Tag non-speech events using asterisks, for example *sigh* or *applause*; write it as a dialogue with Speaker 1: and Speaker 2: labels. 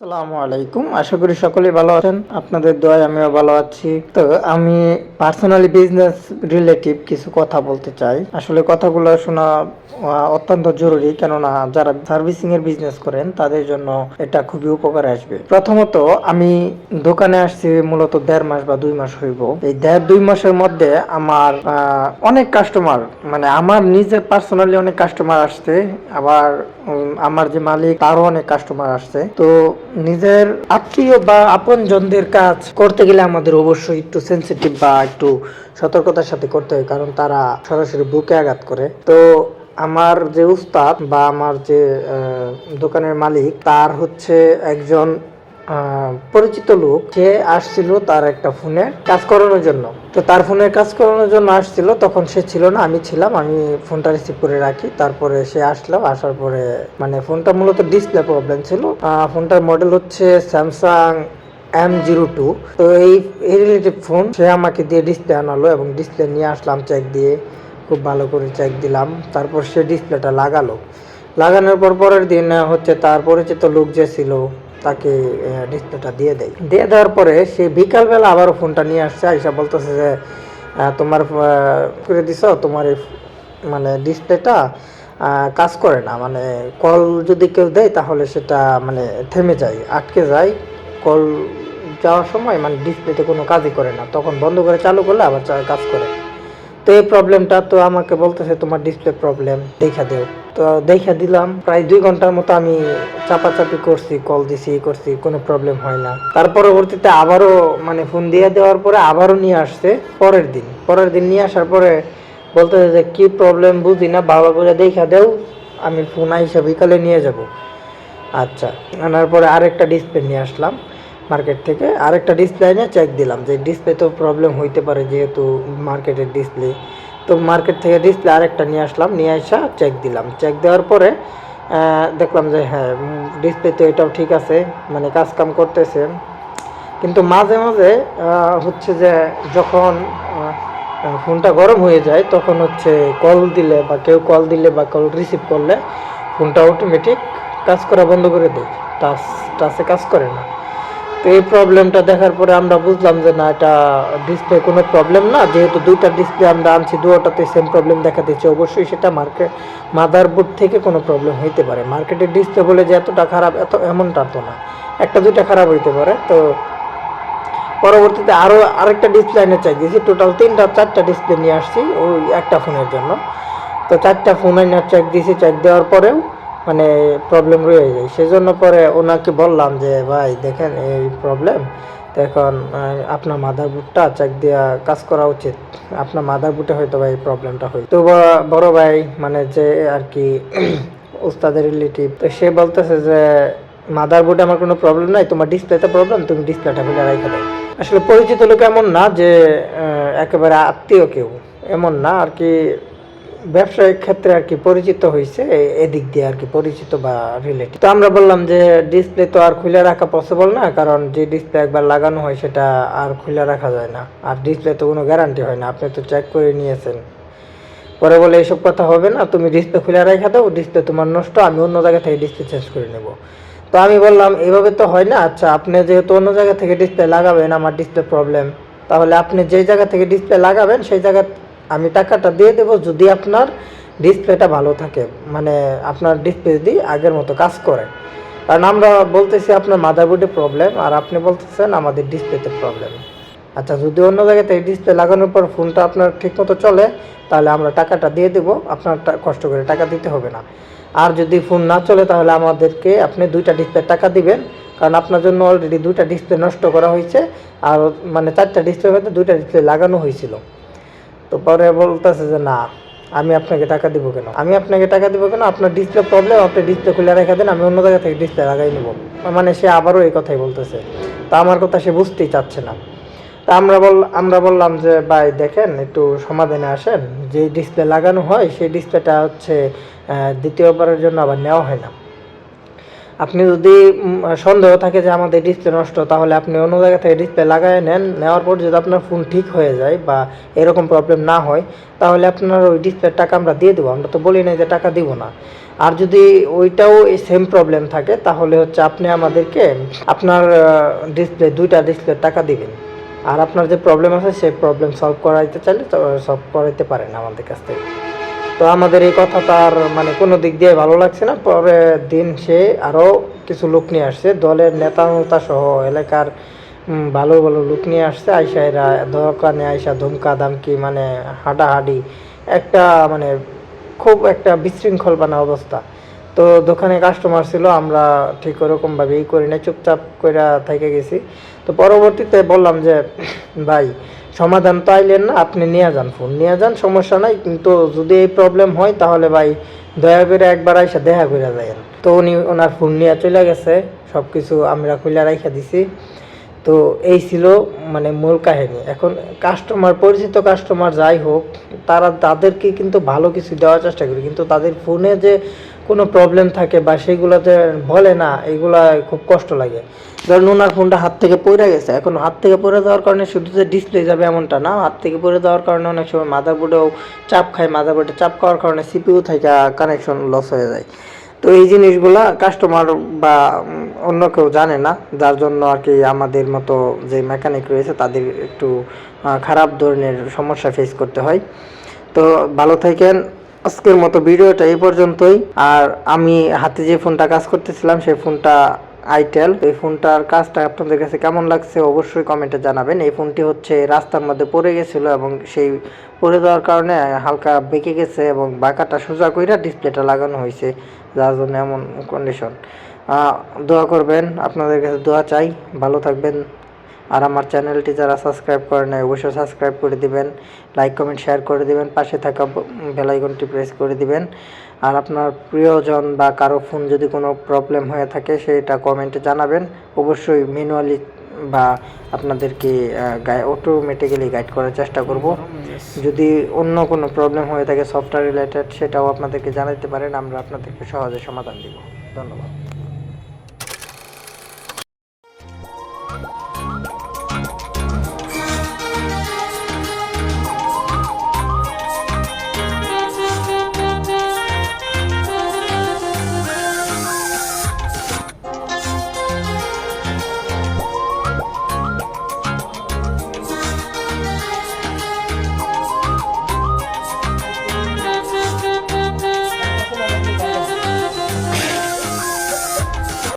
Speaker 1: আসসালামু আলাইকুম। আশা করি সকলেই ভালো আছেন। আপনাদের দোয়ায় আমিও ভালো আছি। তো আমি পার্সোনালি বিজনেস রিলেটিভ কিছু কথা বলতে চাই। আসলে কথাগুলো শোনা অত্যন্ত জরুরি। কেননা যারা সার্ভিসিং এর বিজনেস করেন, তাদের জন্য এটা খুবই উপকারে আসবে। প্রথমত, আমি দোকানে আসছি মূলত দেড় মাস বা দুই মাস হইব। এই দেড় দুই মাসের মধ্যে আমার অনেক কাস্টমার মানে আমার নিজের পার্সোনালি অনেক কাস্টমার আসছে। আবার আমার যে মালিক, তারও অনেক কাস্টমার আসছে। তো নিজের আত্মীয় বা আপন জনদের কাজ করতে গেলে আমাদের অবশ্যই একটু সেন্সিটিভ বা একটু সতর্কতার সাথে করতে হয়, কারণ তারা সরাসরি বুকে আঘাত করে। তো আমার যে উস্তাদ বা আমার যে দোকানের মালিক, তার হচ্ছে একজন পরিচিত লোক, সে আসছিল তার একটা ফোনে কাজ করানোর জন্য। তো তার ফোনের কাজ করানোর জন্য আসছিল, তখন সে ছিল না, আমি ছিলাম, আমি ফোনটা রিসিভ করে রাখি, তারপরে সে আসলো, আসার পরে মানে ফোনটা মূলত ডিসপ্লে প্রবলেম ছিল। ফোনটার মডেল হচ্ছে স্যামসাং এম জিরো টু তো এই এই ফোন সে আমাকে দিয়ে ডিসপ্লে আনালো এবং ডিসপ্লে নিয়ে আসলাম চেক দিয়ে, খুব ভালো করে চেক দিলাম, তারপর সে ডিসপ্লেটা লাগালো। লাগানোর পর পরের দিন হচ্ছে তার পরিচিত লোক যে ছিল তাকে ডিসপ্লেটা দিয়ে দেয়। দিয়ে দেওয়ার পরে সে বিকালবেলা আবার ফোনটা নিয়ে আসছে, আইসা বলতেছে যে তোমার করে দিছ, তোমার এই মানে ডিসপ্লেটা কাজ করে না। মানে কল যদি কেউ দেয় তাহলে সেটা মানে থেমে যায়, আটকে যায়। কল যাওয়ার সময় মানে ডিসপ্লেতে কোনো কাজই করে না। তখন বন্ধ করে চালু করলে আবার কাজ করে। তো এই প্রবলেমটা তো আমাকে বলতেছে, তোমার ডিসপ্লে প্রবলেম দেখা দেও। তো দেখা দিলাম, প্রায় দুই ঘণ্টার মতো আমি চাপাচাপি করছি কল দিছি করছি, কোনো প্রবলেম হয় না। তার পরবর্তীতে আবারও মানে ফোন দিয়ে দেওয়ার পরে আবারও নিয়ে আসছে, পরের দিন। পরের দিন নিয়ে আসার পরে বলতেছে যে, কি প্রবলেম বুঝি না, বাবা করে দেখা দেও, আমি ফোন আইসা বিকালে নিয়ে যাব। আচ্ছা আনার পরে আরেকটা ডিসপ্লে নিয়ে আসলাম। মার্কেট থেকে আরেকটা ডিসপ্লে এনে চেক দিলাম যে ডিসপ্লে তো প্রবলেম হইতে পারে যেহেতু মার্কেটের ডিসপ্লে তো মার্কেট থেকে ডিসপ্লে আরেকটা নিয়ে আসলাম, নিয়ে আসা চেক দিলাম। চেক দেওয়ার পরে দেখলাম যে হ্যাঁ ডিসপ্লে তো এটাও ঠিক আছে মানে কাজ কাম করতেছে। কিন্তু মাঝে মাঝে হচ্ছে যে যখন ফোনটা গরম হয়ে যায়, তখন হচ্ছে কল দিলে বা কেউ কল দিলে বা কল রিসিভ করলে, ফোনটা অটোমেটিক কাজ করা বন্ধ করে দেয়। টাচ টাচে কাজ করে না। তো এই প্রবলেমটা দেখার পরে আমরা বুঝলাম যে না, এটা ডিসপ্লে কোনো প্রবলেম না। যেহেতু দুইটা ডিসপ্লে আমরা আনছি দুটোতে সেম প্রবলেম দেখা দিচ্ছে অবশ্যই সেটা মার্কেট মাদারবোর্ড থেকে কোনো প্রবলেম হইতে পারে। মার্কেটের ডিসপ্লে বলে যে এতটা খারাপ, এত এমনটা তো না। একটা দুইটা খারাপ হইতে পারে। তো পরবর্তীতে আরও আরেকটা ডিসপ্লে এনে চাই। দিয়েছি টোটাল তিনটা, চারটা ডিসপ্লে নিয়ে আসছি, ওই একটা ফোনের জন্য। তো চারটা ফোন এনে চেক দিয়েছি চেক দেওয়ার পরেও মানে প্রবলেম রয়ে যায় সেজন্য পরে ওনাকে বললাম যে, ভাই, দেখেন এই প্রবলেম এখন আপনার মাদার বুটটা চেক দেওয়া কাজ করা উচিত। আপনার মাদার বুটে হয়তো ভাই প্রবলেমটা হয় তো বড় ভাই মানে যে আর কি *clears throat* উস্তাদের রিলেটিভ তো সে বলতেছে যে মাদারবোর্ডে আমার কোনো প্রবলেম নাই, তোমার ডিসপ্লেতে প্রবলেম তুমি ডিসপ্লেটা খুলে রেখে দাও। আসলে পরিচিত লোক এমন না যে একেবারে আত্মীয় কেউ, এমন না আর কি ব্যবসায়িক ক্ষেত্রে আর কি পরিচিত হয়েছে এদিক দিয়ে আর কি পরিচিত বা রিলেটিভ তো আমরা বললাম যে ডিসপ্লে তো আর খুলে রাখা পসিবল না, কারণ যে ডিসপ্লে একবার লাগানো হয় সেটা আর খুলে রাখা যায় না। আর ডিসপ্লে তো কোনো গ্যারান্টি হয় না, আপনি তো চেক করে নিয়েছেন। পরে বলে এইসব কথা হবে না, তুমি ডিসপ্লে খুলে রেখে দাও ডিসপ্লে তোমার নষ্ট, আমি অন্য জায়গা থেকে ডিসপ্লে চেঞ্জ করে নেব। তো আমি বললাম, এভাবে তো হয় না আচ্ছা আপনি যেহেতু অন্য জায়গা থেকে ডিসপ্লে লাগাবেন, আমার ডিসপ্লে প্রবলেম তাহলে আপনি যেই জায়গা থেকে ডিসপ্লে লাগাবেন, সেই জায়গা আমি টাকাটা দিয়ে দেবো যদি আপনার ডিসপ্লেটা ভালো থাকে মানে আপনার ডিসপ্লে যদি আগের মতো কাজ করে। কারণ আমরা বলতেছি আপনার মাদারবোর্ডে প্রবলেম আর আপনি বলতেছেন আমাদের ডিসপ্লেতে প্রবলেম আচ্ছা যদি অন্য জায়গাতে ডিসপ্লে লাগানোর পর ফোনটা আপনার ঠিকমতো চলে, তাহলে আমরা টাকাটা দিয়ে দেবো, আপনার কষ্ট করে টাকা দিতে হবে না। আর যদি ফোন না চলে, তাহলে আমাদেরকে আপনি দুইটা ডিসপ্লে টাকা দিবেন, কারণ আপনার জন্য অলরেডি দুইটা ডিসপ্লে নষ্ট করা হয়েছে, আর মানে চারটা ডিসপ্লে মধ্যে দুইটা ডিসপ্লে লাগানো হয়েছিল। তো পরে বলতেছে যে, না, আমি আপনাকে টাকা দিব কেন? আমি আপনাকে টাকা দিব কেন? আপনার ডিসপ্লে প্রবলেম আপনি ডিসপ্লে খুলে রেখে দেন, আমি অন্য জায়গা থেকে ডিসপ্লে লাগাই নেব। মানে সে আবারও এই কথাই বলতেছে। তা আমার কথা সে বুঝতেই চাচ্ছে না। তা আমরা বল, আমরা বললাম যে, ভাই, দেখেন, একটু সমাধানে আসেন। যে ডিসপ্লে লাগানো হয়, সেই ডিসপ্লেটা হচ্ছে দ্বিতীয়বারের জন্য আবার নেওয়া হয় না। আপনি যদি সন্দেহ থাকে যে আমাদের ডিসপ্লে নষ্ট, তাহলে আপনি অন্য জায়গা থেকে ডিসপ্লে লাগাই নেন। নেওয়ার পর যদি আপনার ফোন ঠিক হয়ে যায় বা এরকম প্রবলেম না হয়, তাহলে আপনার ওই ডিসপ্লের টাকা আমরা দিয়ে দেবো। আমরা তো বলি না যে টাকা দিব না। আর যদি ওইটাও এই সেম প্রবলেম থাকে, তাহলে হচ্ছে আপনি আমাদেরকে আপনার ডিসপ্লে দুইটা ডিসপ্লের টাকা দিবেন। আর আপনার যে প্রবলেম আছে, সেই প্রবলেম সলভ করাইতে চাইলে সলভ করাইতে পারেন আমাদের কাছ থেকে। তো আমাদের এই কথা তার মানে কোনো দিক দিয়ে ভালো লাগছে না। পরে দিন সে আরও কিছু লোক নিয়ে আসছে। দলের নেতা নেতা সহ এলাকার ভালো ভালো লোক নিয়ে আসছে। আইসা এরা দোকানে আইসা ধুমকা দামকি মানে হাডাহাডি একটা মানে খুব একটা বিশৃঙ্খল বানা অবস্থা। তো দোকানে কাস্টমার ছিল, আমরা ঠিক ওরকমভাবে ই করি না চুপচাপ করে থেকে গেছি। তো পরবর্তীতে বললাম যে, ভাই সমাধান তো আইলেন না, আপনি নিয়ে যান ফোন নিয়ে যান, সমস্যা নাই, কিন্তু যদি এই প্রবলেম হয়, তাহলে ভাই দয়া করে একবার আইসা দেখা করে যাবেন তো উনি ওনার ফোন নিয়ে চলে গেছে সব কিছু আমরা খুলে রাইখা দিছি। তো এই ছিল মানে মূল কাহিনী। এখন কাস্টমার পরিচিত কাস্টমার যাই হোক, তারা তাদেরকে কিন্তু ভালো কিছু দেওয়ার চেষ্টা করি, কিন্তু তাদের ফোনে যে কোনো প্রবলেম থাকে বা সেগুলোতে বলে না, এগুলা খুব কষ্ট লাগে। ধরুন ওনার ফোনটা হাত থেকে পড়ে গেছে, এখন হাত থেকে পড়ে যাওয়ার কারণে শুধু যে ডিসপ্লে যাবে এমনটা না, হাত থেকে পড়ে যাওয়ার কারণে অনেক সময় মাদারবোর্ডেও চাপ খায় মাদারবোর্ডে চাপ খাওয়ার কারণে সিপিইউ থেকে কানেকশন লস হয়ে যায়। তো এই জিনিসগুলা কাস্টমার বা অন্য কেউ জানে না, যার জন্য আর কি আমাদের মতো যে মেকানিক রয়েছে, তাদের একটু খারাপ ধরনের সমস্যা ফেস করতে হয়। তো ভালো থাকেন। আজকের মতো ভিডিওটা এই পর্যন্তই। আর আমি হাতে যে ফোনটা কাজ করতেছিলাম, সেই ফোনটা আইটেল এই ফোনটার কাজটা আপনাদের কাছে কেমন লাগছে অবশ্যই কমেন্টে জানাবেন। এই ফোনটি হচ্ছে রাস্তার মধ্যে পড়ে গেছিল এবং সেই পড়ে যাওয়ার কারণে হালকা বেঁকে গেছে এবং বাঁকাটা সোজা কইরা ডিসপ্লেটা লাগানো হয়েছে যার জন্য এমন কন্ডিশন দোয়া করবেন। আপনাদের কাছে দোয়া চাই। ভালো থাকবেন। আর আমার চ্যানেলটি যারা সাবস্ক্রাইব করে নাই, অবশ্যই সাবস্ক্রাইব করে দিবেন, লাইক, কমেন্ট, শেয়ার করে দিবেন, পাশে থাকা বেল আইকনটি প্রেস করে দিবেন। আর আপনার প্রিয়জন বা কারও ফোন যদি কোনো প্রবলেম হয়ে থাকে, সেটা কমেন্টে জানাবেন। অবশ্যই ম্যানুয়ালি বা আপনাদেরকে অটোমেটিক্যালি গাইড করার চেষ্টা করব। যদি অন্য কোনো প্রবলেম হয়ে থাকে সফটওয়্যার রিলেটেড সেটাও আপনাদেরকে জানাতে পারেন, আমরা আপনাদেরকে সহজে সমাধান দিব। ধন্যবাদ। Thank you.